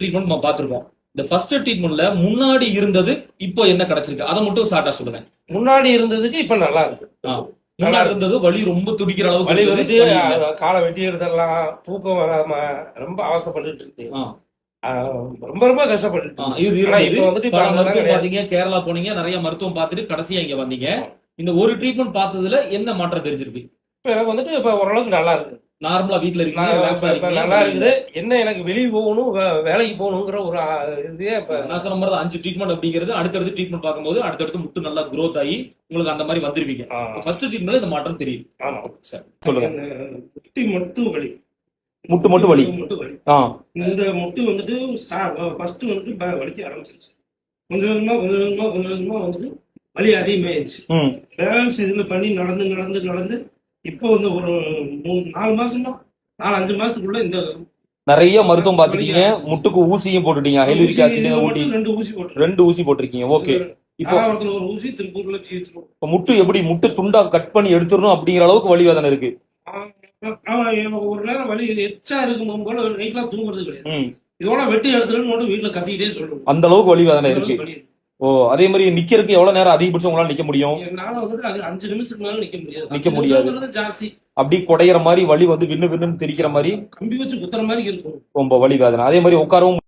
Treatment நம்ம பார்த்திருக்கோம் இந்த ஃபர்ஸ்ட் ட்ரீட்மெண்ட்ல முன்னாடி இருந்தது இப்போ என்ன கிடைச்சிருக்கு? அதை மட்டும் ஷார்ட்டா சொல்லுங்க. முன்னாடி இருந்ததுக்கு இப்ப நல்லா இருக்கு. முன்னாடி இருந்தது வலி ரொம்ப துடிக்கிற அளவுக்கு வலி வந்துட்டு காலை வெட்டி எடுத்துடலாம். தூக்கம் வராம ரொம்ப அவசப்பட்டுட்டு இருக்கு. ரொம்ப ரொம்ப கஷ்டப்பட்டு இது வந்துட்டு மருத்துவம். பாத்தீங்க கேரளா போனீங்க நிறைய மருத்துவம் பார்த்துட்டு கடைசியா இங்க வந்தீங்க. இந்த ஒரு ட்ரீட்மெண்ட் பார்த்ததுல என்ன மாற்றம் தெரிஞ்சிருக்கு? இப்ப எனக்கு வந்துட்டு இப்ப ஓரளவுக்கு நல்லா இருக்கு. நார்மலா இப்ப இருக்கீங்க. நல்லா இருக்குது. என்ன எனக்கு வெளியே போகணும் வே- வேலைக்கு போகணுங்கிற ஒரு இதே நான் சொன்ன மாதிரி அஞ்சு ட்ரீட்மெண்ட் அப்படிங்கிறது அடுத்தடுத்து ட்ரீட்மெண்ட் பார்க்கும்போது அடுத்தடுத்து முட்டு நல்லா growth ஆகி உங்களுக்கு அந்த மாதிரி வந்துருவீங்க. ஃபர்ஸ்ட் ட்ரீட்மெண்ட்ல இந்த மாற்றம் தெரியுது. ஆமா. சரி. முட்டி மட்டும் வலி. முட்டு மட்டும் வலி. முட்டு வலி. இந்த முட்டு வந்துட்டு ஃபர்ஸ்ட் வந்துட்டு ப- வலிக்க ஆரம்பிச்சிருச்சு. கொஞ்சம் கொஞ்சமா கொஞ்சம் கொஞ்சமா கொஞ்சம் கொஞ்சமா வந்துட்டு வலி அதிகமாயிருச்சு. பேலன்ஸ் இதுல பண்ணி நடந்து நடந்து நடந்து இப்போ வந்து ஒரு மூணு நாலு மாசமா? நாலு அஞ்சு மாசத்துக்குள்ள இந்த நிறைய மருத்துவம் பார்த்துட்டீங்க. முட்டுக்கு ஊசியும் போட்டுட்டீங்க. ஹெலிரிக் ஆசிட் ஊட்டி. ரெண்டு ஊசி போட்டு ரெண்டு ஊசி போட்டிருக்கீங்க. ஓகே. இப்போ ஒரு ஊசி திருப்பூர்ல இப்போ முட்டு எப்படி முட்டு துண்டா கட் பண்ணி எடுத்துடணும் அப்படிங்கிற அளவுக்கு வலி வேதனை இருக்கு. ஒரு நேரம் வலி எச்சா இருக்கும் போல நைட்லாம் தூங்குறது கிடையாது. இதோட வெட்டி எடுத்துருன்னு வீட்டுல கத்திக்கிட்டே சொல்லுவோம் அந்த அளவுக்கு வலி வேதனை இருக்கு. ஓ அதே மாதிரி நிக்கிறதுக்கு எவ்வளவு நேரம் அதிகபட்சம் உங்களால நிக்க முடியும்? அஞ்சு நிமிஷத்துக்கு மேல நிக்க முடியாது. நிக்க முடியாது. ஜாஸ்தி. அப்படி குடையிற மாதிரி வலி வந்து விண்ணு விண்ணுன்னு தெரிக்கிற மாதிரி கம்பி வச்சு குத்துற மாதிரி இருக்கும். ரொம்ப வலி வேதனை. அதே மாதிரி உட்காரவும்